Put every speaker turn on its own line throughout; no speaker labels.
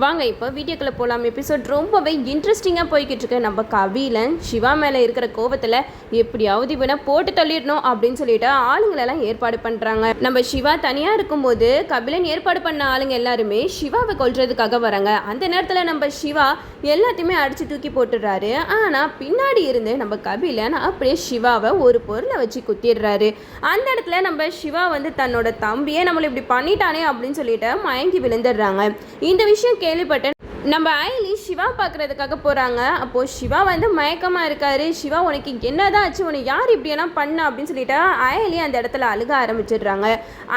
வாங்க இப்போ வீடியோக்குள்ளே போகலாம் எபிசோட் ரொம்பவே இன்ட்ரெஸ்டிங்காக போய்கிட்டு இருக்கு நம்ம கபிலன் சிவா மேலே இருக்கிற கோவத்தில் எப்படியாவது இவனை போட்டு தள்ளிடணும் அப்படின்னு சொல்லிட்டு ஆளுங்களெல்லாம் ஏற்பாடு பண்ணுறாங்க நம்ம சிவா தனியாக இருக்கும்போது கபிலன் ஏற்பாடு பண்ண ஆளுங்க எல்லாருமே சிவாவை கொல்றதுக்காக வராங்க. அந்த நேரத்தில் நம்ம சிவா எல்லாத்தையுமே அடித்து தூக்கி போட்டுடுறாரு. ஆனால் பின்னாடி இருந்து நம்ம கபிலன் அப்படியே சிவாவை ஒரு பொருளை வச்சு குத்திடுறாரு. அந்த இடத்துல நம்ம சிவா வந்து தன்னோட தம்பியை நம்மளை இப்படி பண்ணிட்டானே அப்படின்னு சொல்லிட்டு மயங்கி விழுந்துடுறாங்க. இந்த விஷயம் கேள்விப்பட்டேன். நம்ம அயலி சிவா பார்க்குறதுக்காக போகிறாங்க அப்போது சிவா வந்து மயக்கமாக இருக்காரு. சிவா உனக்கு என்னதான் ஆச்சு? உனக்கு யார் இப்படியெல்லாம் பண்ண? அப்படின்னு சொல்லிட்டா அயலி அந்த இடத்துல அழுக ஆரம்பிச்சிடுறாங்க.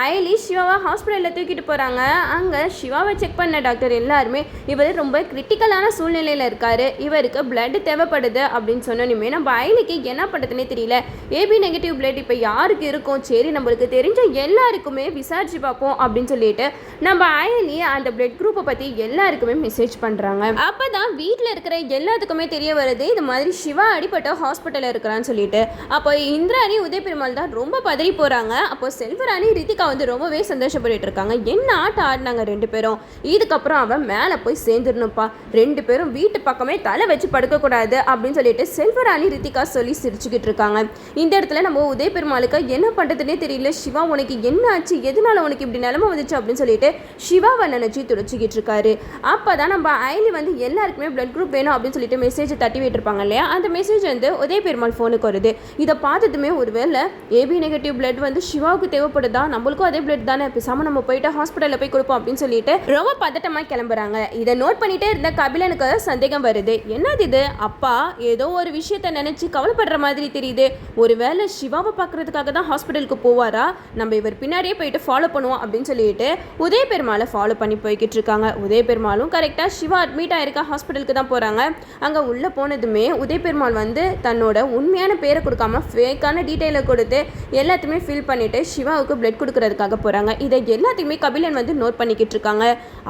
அயலி சிவாவை ஹாஸ்பிட்டலில் தூக்கிட்டு போகிறாங்க அங்கே சிவாவை செக் பண்ண டாக்டர் எல்லாருமே இவர் ரொம்ப கிரிட்டிக்கலான சூழ்நிலையில் இருக்காரு. இவருக்கு பிளட் தேவைப்படுது அப்படின்னு சொன்னோன்னே நம்ம அயலிக்கு என்ன பண்ணுறதுனே தெரியல. ஏபி நெகட்டிவ் பிளட் இப்போ யாருக்கு இருக்கும்? சரி நம்மளுக்கு தெரிஞ்ச எல்லாருக்குமே விசாரிச்சு பார்ப்போம் அப்படின்னு சொல்லிட்டு நம்ம அயலி அந்த பிளட் குரூப்பை பற்றி எல்லாருக்குமே மெசேஜ் பண்ணுறாங்க அப்போ தான் வீட்டில் இருக்கிற எல்லாத்துக்குமே தெரிய வருது இது மாதிரி சிவா அடிபட்ட ஹாஸ்பிட்டலில் இருக்கிறான்னு சொல்லிட்டு. அப்போ இந்திராணி உதய பெருமாள் தான் ரொம்ப பதறி போகிறாங்க அப்போ செல்வராணி ரித்திகா வந்து ரொம்பவே சந்தோஷப்பட்டு இருக்காங்க. என்ன ஆட்டம் ஆடினாங்க ரெண்டு பேரும்? இதுக்கப்புறம் அவன் மேலே போய் சேர்ந்துடணும்ப்பா. ரெண்டு பேரும் வீட்டு பக்கமே தலை வச்சு படுக்கக்கூடாது அப்படின்னு சொல்லிட்டு செல்வராணி ரித்திகா சொல்லி சிரிச்சுக்கிட்டு இருக்காங்க. இந்த இடத்துல நம்ம உதய பெருமாளுக்கு என்ன பண்ணுறதுனே தெரியல. சிவா உனக்கு என்ன ஆச்சு? எதனால உனக்கு இப்படி நிலமை வந்துச்சு அப்படின்னு சொல்லிட்டு சிவாவை நினச்சி துடைச்சிக்கிட்டு இருக்காரு. அப்போ தான் நம்ம ஐலி வந்து எல்லாருக்குமே பிளட் குரூப் வேணும் அப்படின்னு சொல்லிட்டு மெசேஜ் தட்டி விட்டுருப்பாங்க இல்லையா? அந்த மெசேஜ் வந்து உதய பெருமாள் ஃபோனுக்கு வருது. இதை பார்த்ததுமே ஒருவேளை ஏபி நெகட்டிவ் பிளட் வந்து சிவாவுக்கு தேவைப்படுதா? நம்மளுக்கும் அதே பிளட் தானே. பேசாமல் நம்ம போயிட்டு ஹாஸ்பிட்டலில் போய் கொடுப்போம் அப்படின்னு சொல்லிட்டு ரொம்ப பதட்டமாக கிளம்புறாங்க. இதை நோட் பண்ணிட்டே இருந்த கபிலனுக்கு சந்தேகம் வருது. என்னது இது? அப்பா ஏதோ ஒரு விஷயத்த நினைச்சு கவலைப்படுற மாதிரி தெரியுது. ஒருவேளை சிவாவை பார்க்கறதுக்காக தான் ஹாஸ்பிட்டலுக்கு போவாரா? நம்ம இவர் பின்னாடியே போயிட்டு ஃபாலோ பண்ணுவோம் அப்படின்னு சொல்லிட்டு உதய பெருமாளை ஃபாலோ பண்ணி போய்கிட்டு இருக்காங்க. உதய பெருமாளும் கரெக்டாக சிவா அட்மிட் ஆயிருக்க? ஹாஸ்பிட்டலுக்கு தான் போகிறாங்க அங்கே உள்ளே போனதுமே உதய பெருமாள் வந்து தன்னோட உண்மையான பேரை கொடுக்காம ஃபேக்கான டீட்டெயிலை கொடுத்து எல்லாத்தையுமே ஃபில் பண்ணிவிட்டு சிவாவுக்கு பிளட் கொடுக்கறதுக்காக போகிறாங்க இதை எல்லாத்தையுமே கபிலன் வந்து நோட் பண்ணிக்கிட்டு இருக்காங்க.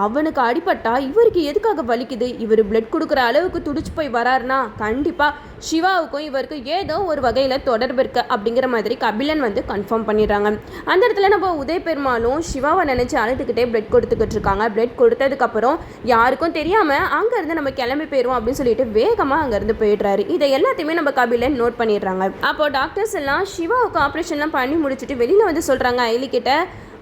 அவனுக்கு அடிபட்டா இவருக்கு எதுக்காக வலிக்குது? இவர் பிளட் கொடுக்குற அளவுக்கு துடிச்சு போய் வராருனா கண்டிப்பாக சிவாவுக்கும் இவருக்கும் ஏதோ ஒரு வகையில் தொடர்பு இருக்கு அப்படிங்கிற மாதிரி கபிலன் வந்து கன்ஃபார்ம் பண்ணிடுறாங்க. அந்த இடத்துல நம்ம உதய பெருமாளும் சிவாவை நினச்சி அழுதுகிட்டே பிளட் கொடுத்துக்கிட்டு இருக்காங்க. பிளட் கொடுத்ததுக்கப்புறம் யாருக்கும் தெரியாமல் அங்கேருந்து நம்ம கிளம்பி போயிடுவோம் அப்படின்னு சொல்லிட்டு வேகமாக அங்கேருந்து போயிடுறாரு. இதை எல்லாத்தையுமே நம்ம கபிலன் நோட் பண்ணிடுறாங்க. அப்போ டாக்டர்ஸ் எல்லாம் சிவாவுக்கு ஆப்ரேஷன்லாம் பண்ணி முடிச்சுட்டு வெளியில் வந்து சொல்கிறாங்க ஐலி கிட்ட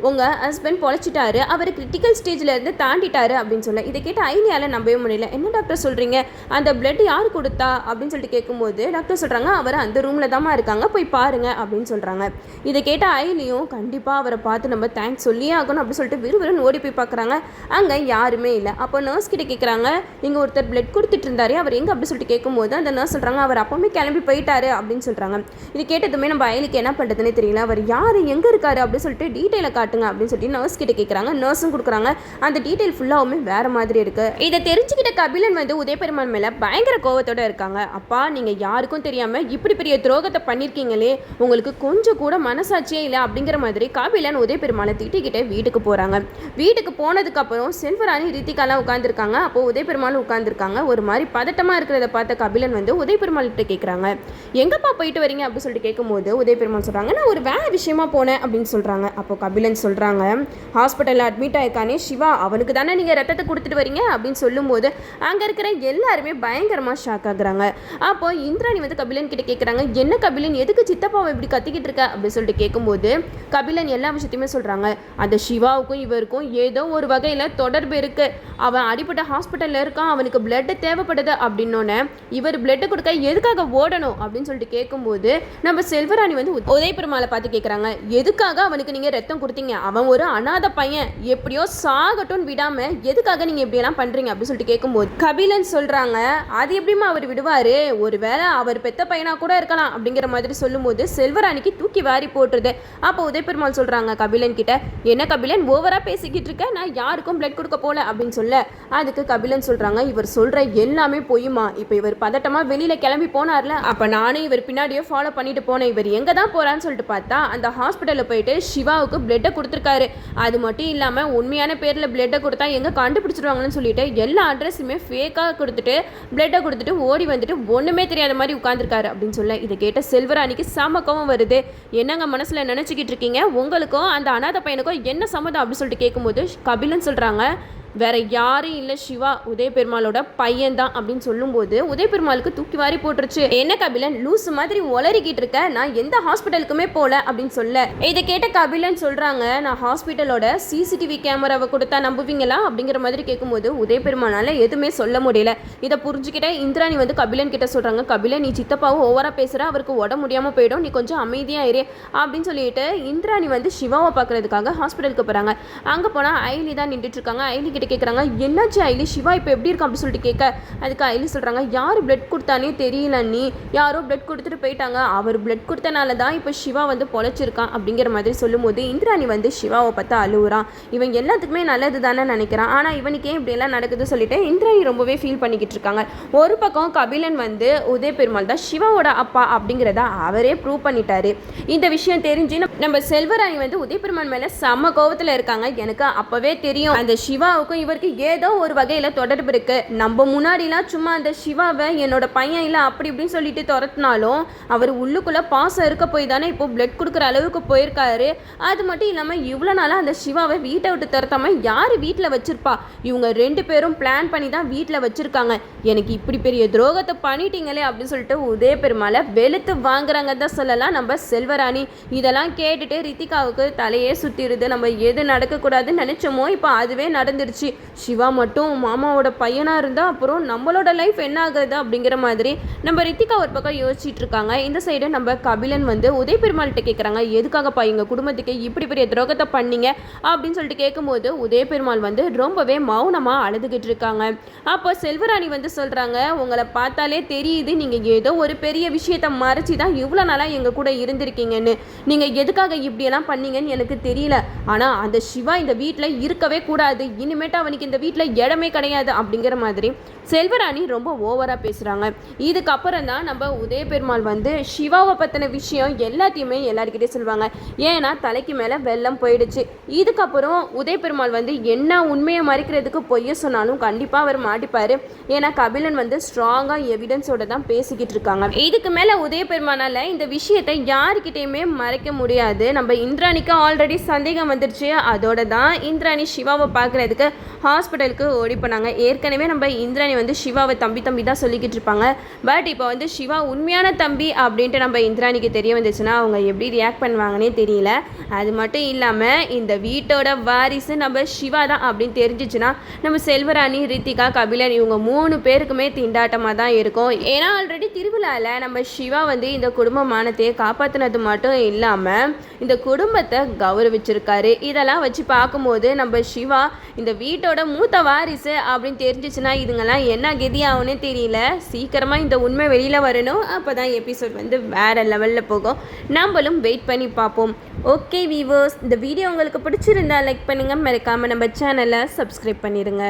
உங்கள் ஹஸ்பண்ட் பொழைச்சிட்டாரு அவர் கிரிட்டிக்கல் ஸ்டேஜில் இருந்து தாண்டிட்டாரு அப்படின்னு சொல்ல இதை கேட்டு ஐலியால் நம்பவே முடியல. என்ன டாக்டர் சொல்கிறீங்க அந்த பிளட் யார் கொடுத்தா? அப்படின்னு சொல்லிட்டு கேட்கும்போது டாக்டர் சொல்கிறாங்க அவர் அந்த ரூமில் தாம்மா இருக்காங்க போய் பாருங்க அப்படின்னு சொல்கிறாங்க இதை கேட்ட ஐலியும் கண்டிப்பாக அவரை பார்த்து நம்ம தேங்க்ஸ் சொல்லியே ஆகணும் அப்படின்னு சொல்லிட்டு விறுவிறுன்னு ஓடி போய் பார்க்குறாங்க அங்கே யாருமே இல்லை. அப்போ நர்ஸ் கிட்ட கேட்குறாங்க நீங்கள் ஒருத்தர் பிளட் கொடுத்துட்டு இருந்தாரு அவர் எங்கே? அப்படின்னு சொல்லிட்டு கேட்கும்போது அந்த நர்ஸ் சொல்கிறாங்க அவர் அப்பவுமே கிளம்பி போயிட்டாரு அப்படின்னு சொல்கிறாங்க இது கேட்டதுமே நம்ம ஐலிக்கு என்ன பண்ணுறதுனே தெரியல. அவர் யார்? எங்கே இருக்காரு? அப்படின்னு சொல்லிட்டு டீட்டெயிலை காட்டுங்க அப்படின்னு சொல்லி நர்ஸ் கிட்ட கேட்குறாங்க நர்ஸும் கொடுக்குறாங்க. அந்த டீட்டெயில் ஃபுல்லாகவுமே வேற மாதிரி இருக்கு. இதை தெரிஞ்சுக்கிட்ட கபிலன் வந்து உதயபெருமான் மேலே பயங்கர கோவத்தோட இருக்காங்க. அப்பா நீங்கள் யாருக்கும் தெரியாமல் இப்படி பெரிய துரோகத்தை பண்ணியிருக்கீங்களே உங்களுக்கு கொஞ்சம் கூட மனசாட்சியே இல்லை அப்படிங்கிற மாதிரி கபிலன் உதயபெருமானை திட்டிக்கிட்டே வீட்டுக்கு போகிறாங்க வீட்டுக்கு போனதுக்கப்புறம் செல்வராணி ரித்திகாலாம் உட்காந்துருக்காங்க அப்போ உதயபெருமாளும் உட்காந்துருக்காங்க ஒரு மாதிரி பதட்டமாக இருக்கிறத பார்த்த கபிலன் வந்து உதயபெருமாள் கிட்ட கேட்குறாங்க எங்கப்பா போயிட்டு வரீங்க? அப்படின்னு சொல்லிட்டு கேட்கும்போது உதயபெருமாள் சொல்கிறாங்க நான் ஒரு வேலை விஷயமா போனேன் அப்படின்னு சொல்கிறாங்க அப்போ கபிலன் சொல்கிறாங்க ஹாஸ்பிட்டலில் அட்மிட் ஆயிருக்கானே சிவா அவனுக்கு தானே நீங்கள் ரத்தத்தை கொடுத்துட்டு வரீங்க? அப்படின்னு சொல்லும்போது அங்கே இருக்கிற எல்லாருமே பயங்கரமாக ஷாக் ஆகுறாங்க. அப்போ இந்திராணி வந்து கபிலன் கிட்ட கேட்குறாங்க என்ன கபிலன்? எதுக்கு சித்தப்பாவை இப்படி கத்திக்கிட்டு இருக்க? அப்படின்னு சொல்லிட்டு கேட்கும்போது கபிலன் எல்லா விஷயத்தையுமே சொல்கிறாங்க அந்த சிவாவுக்கும் இவருக்கும் ஏதோ ஒரு வகையில் தொடர்பு இருக்கு. அவன் அடிப்பட்ட ஹாஸ்பிட்டலில் இருக்கான் அவனுக்கு பிளட்டு தேவைப்படுது அப்படின்னோடனே இவர் பிளட்டு கொடுக்க எதுக்காக ஓடணும்? அப்படின்னு சொல்லிட்டு கேட்கும்போது நம்ம செல்வராணி வந்து உதயபெருமாளை பார்த்து கேட்குறாங்க எதுக்காக அவனுக்கு நீங்கள் ரத்தம் கொடுத்தீங்க? அவன் ஒரு அனாதை பையன். எப்படியோ சாகட்டும்னு விடாம எதுக்காக நீங்கள் இப்படியெல்லாம் பண்ணுறீங்க அப்படின்னு சொல்லிட்டு கேட்கும்போது கபிலன் சொல்கிறாங்க அது எப்படிம்மா அவர் விடுவார்? ஒருவேளை அவர் பெத்த பையனாக கூட இருக்கலாம். அப்படிங்கிற மாதிரி சொல்லும்போது செல்வராணிக்கு தூக்கி வாரி போட்டுருது. அப்போ உதயபெருமாள் சொல்கிறாங்க கபிலன் கிட்ட என்ன கபிலன் ஓவராக பேசிக்கிட்டு இருக்க? நான் யாருக்கும் பிளட் கொடுக்க போல. அப்படின்னு சொல்ல அதுக்கு கபிலன் சொல்கிறாங்க இவர் சொல்கிற எல்லாமே பொய்யுமா இப்போ இவர் பதட்டமாக வெளியில் கிளம்பி போனார்ல. அப்போ நானும் இவர் பின்னாடியே ஃபாலோ பண்ணிட்டு போனேன். இவர் எங்கே தான் போகிறான்னு சொல்லிட்டு பார்த்தா அந்த ஹாஸ்பிட்டலில் போயிட்டு சிவாவுக்கு பிளட்டை கொடுத்துருக்காரு. அது மட்டும் இல்லாமல் உண்மையான பேரில் பிளட்டை கொடுத்தா எங்கே கண்டுபிடிச்சிருவாங்கன்னு சொல்லிட்டு எல்லா அட்ரஸுமே ஃபேக்காக கொடுத்துட்டு பிளட்டை கொடுத்துட்டு ஓடி வந்துட்டு ஒன்றுமே தெரியாத மாதிரி உட்காந்துருக்காரு அப்படின்னு சொல்ல இதை கேட்ட செல்வராணிக்கு சமக்கவும் வருது. என்னங்க மனசில் நினச்சிக்கிட்டு இருக்கீங்க? உங்களுக்கும் அந்த அனாத பையனுக்கும் என்ன சம்மதம் அப்படின்னு சொல்லிட்டு கேட்கும்போது கபிலன் சொல்கிறாங்க வேற யாரும் இல்லை சிவா உதய பெருமாளோட பையன் தான் அப்படின்னு சொல்லும்போது உதய பெருமாளுக்கு தூக்கி வாரி போட்டுருச்சு. என்ன கபிலன் லூஸ் மாதிரி ஒளறிக்கிட்டு இருக்க நான் எந்த ஹாஸ்பிட்டலுக்குமே போல அப்படின்னு சொல்ல. இதை கேட்ட கபிலன் சொல்றாங்க நான் ஹாஸ்பிட்டலோட சிசிடிவி கேமராவை கொடுத்தா நம்புவீங்களா? அப்படிங்கிற மாதிரி கேட்கும்போது உதய பெருமானால எதுவுமே சொல்ல முடியல. இதை புரிஞ்சுக்கிட்ட இந்திராணி வந்து கபிலன் கிட்ட சொல்றாங்க கபிலன் நீ சித்தப்பாவும் ஓவரா பேசுற அவருக்கு உட முடியாம போயிடும் நீ கொஞ்சம் அமைதியா இரு அப்படின்னு சொல்லிட்டு இந்திராணி வந்து சிவாவை பார்க்கறதுக்காக ஹாஸ்பிட்டலுக்கு போறாங்க. அங்க போனா ஐலி தான் நின்றுட்டு இருக்காங்க. ஐலி கிட்ட கேட்குறாங்க என்னாச்சு ஐலி? சிவா இப்போ எப்படி இருக்கும் அப்படின்னு சொல்லிட்டு கேட்க. அதுக்கு ஐலி சொல்கிறாங்க யார் பிளட் கொடுத்தானே தெரியல நீ? யாரோ பிளட் கொடுத்துட்டு போயிட்டாங்க. அவர் பிளட் கொடுத்தனால தான் இப்போ சிவா வந்து பொழைச்சிருக்கான். அப்படிங்கிற மாதிரி சொல்லும்போது இந்திராணி வந்து சிவாவை பார்த்து அழுகுறான் இவன் எல்லாத்துக்குமே நல்லது தானே நினைக்கிறான். ஆனால் இவனுக்கு ஏன் இப்படியெல்லாம் நடக்குது சொல்லிட்டு இந்திராணி ரொம்பவே ஃபீல் பண்ணிக்கிட்டு இருக்காங்க. ஒரு பக்கம் கபிலன் வந்து உதய பெருமாள் தான் சிவாவோட அப்பா அப்படிங்கிறத அவரே ப்ரூவ் பண்ணிட்டாரு. இந்த விஷயம் தெரிஞ்சு நம்ம- செல்வராணி வந்து உதய பெருமாள் மேலே செம்ம கோவத்தில் இருக்காங்க. எனக்கு அப்போவே தெரியும். அந்த சிவாவுக்கும் இவருக்கு ஏதோ ஒரு வகையில் தொடர்பு இருக்கு. நம்ம முன்னாடிலாம் சும்மா அந்த சிவாவை என்னோட பையன் இல்லை அப்படி இப்படின்னு சொல்லிட்டு துரத்துனாலும் அவர் உள்ளுக்குள்ளே பாசம் இருக்க போய் தானே இப்போ பிளட் கொடுக்குற அளவுக்கு போயிருக்காரு. அது மட்டும் இல்லாமல் இவ்வளோ நாளாக அந்த சிவாவை வீட்டை விட்டு துரத்தாம யார் வீட்டில் வச்சிருப்பா? இவங்க ரெண்டு பேரும் பிளான் பண்ணி தான் வீட்டில் வச்சிருக்காங்க. எனக்கு இப்படி பெரிய துரோகத்தை பண்ணிட்டீங்களே அப்படின்னு சொல்லிட்டு உதய பெருமாளை வெளுத்து வாங்குறாங்க தான் சொல்லலாம் நம்ம செல்வராணி. இதெல்லாம் கேட்டுட்டு ரித்திகாவுக்கு தலையே சுற்றிடுது நம்ம எது நடக்கக்கூடாதுன்னு நினச்சோமோ இப்போ அதுவே நடந்துருச்சு. சிவா மட்டும் மாமாவோட பையனாக இருந்தால் அப்புறம் நம்மளோட லைஃப் என்ன ஆகுது அப்படிங்கிற மாதிரி நம்ம ரித்திகா ஒரு பக்கம் யோசிச்சுட்டு இருக்காங்க. இந்த சைடு நம்ம கபிலன் வந்து உதய பெருமாள்கிட்ட கேட்குறாங்க எதுக்காகப்பா எங்கள் குடும்பத்துக்கு இப்படி பெரிய துரோகத்தை பண்ணீங்க? அப்படின்னு சொல்லிட்டு கேட்கும்போது உதய பெருமாள் வந்து ரொம்பவே மௌனமாக அழுதுகிட்டு இருக்காங்க. அப்போ செல்வராணி வந்து சொல்கிறாங்க உங்களை பார்த்தாலே தெரியுது. நீங்கள் ஏதோ ஒரு பெரிய விஷயத்தை மறைச்சி தான் இவ்வளோ நாளாக எங்கள் கூட இருந்திருக்கீங்கன்னு. நீங்கள் எதுக்காக இப்படியெல்லாம் பண்ணீங்கன்னு எனக்கு தெரியல. ஆனால் அந்த சிவா இந்த வீட்டில் இருக்கவே கூடாது. கேட்டால் அவனுக்கு இந்த வீட்டில் இடமே கிடையாது அப்படிங்கிற மாதிரி செல்வராணி ரொம்ப ஓவராக பேசுகிறாங்க இதுக்கப்புறம் தான் நம்ம உதய பெருமாள் வந்து சிவாவை பற்றின விஷயம் எல்லாத்தையுமே எல்லாருக்கிட்டே சொல்லுவாங்க. ஏன்னா தலைக்கு மேலே வெள்ளம் போயிடுச்சு. இதுக்கப்புறம் உதய பெருமாள் வந்து என்ன உண்மையை மறைக்கிறதுக்கு பொய்ய சொன்னாலும் கண்டிப்பாக அவர் மாட்டிப்பார். ஏன்னா கபிலன் வந்து ஸ்ட்ராங்காக எவிடன்ஸோட தான் பேசிக்கிட்டு இருக்காங்க. இதுக்கு மேலே உதய பெருமானால் இந்த விஷயத்தை யாருக்கிட்டேயுமே மறைக்க முடியாது. நம்ம இந்திராணிக்கு ஆல்ரெடி சந்தேகம் வந்துருச்சு. அதோட தான் இந்திராணி சிவாவை பார்க்குறதுக்கு ஹாஸ்பிட்டலுக்கு ஓடி போனாங்க. ஏற்கனவே நம்ம இந்திராணி வந்து சிவாவை தம்பி தம்பி தான் சொல்லிக்கிட்டு இருப்பாங்க. பட் இப்போ வந்து சிவா உண்மையான தம்பி அப்படின்ட்டு நம்ம இந்திராணிக்கு தெரிய வந்துச்சுன்னா அவங்க எப்படி ரியாக்ட் பண்ணுவாங்கன்னே தெரியல. அது மட்டும் இல்லாமல் இந்த வீட்டோட வாரிசு நம்ம சிவா தான் அப்படின்னு தெரிஞ்சிச்சுன்னா நம்ம செல்வராணி ரித்திகா கபிலன் இவங்க மூணு பேருக்குமே திண்டாட்டமாக தான் இருக்கும். ஏன்னா ஆல்ரெடி திருவிழாவில் நம்ம சிவா வந்து இந்த குடும்ப மானத்தையே காப்பாற்றினது மட்டும் இல்லாமல் இந்த குடும்பத்தை கௌரவிச்சிருக்காரு. இதெல்லாம் வச்சு பார்க்கும்போது நம்ம சிவா இந்த வீட்டோட மூத்த வாரிசு அப்படின்னு தெரிஞ்சிச்சுன்னா இதுங்கெல்லாம் என்ன கதி ஆகும்னே தெரியல. சீக்கிரமாக இந்த உண்மை வெளியில் வரணும். அப்போ தான் எபிசோட் வந்து வேறு லெவலில் போகும். நம்மளும் வெயிட் பண்ணி பார்ப்போம். ஓகே வீவர்ஸ் இந்த வீடியோ உங்களுக்கு பிடிச்சிருந்தா லைக் பண்ணுங்கள் மறக்காமல் நம்ம சேனலை சப்ஸ்கிரைப் பண்ணிடுங்க.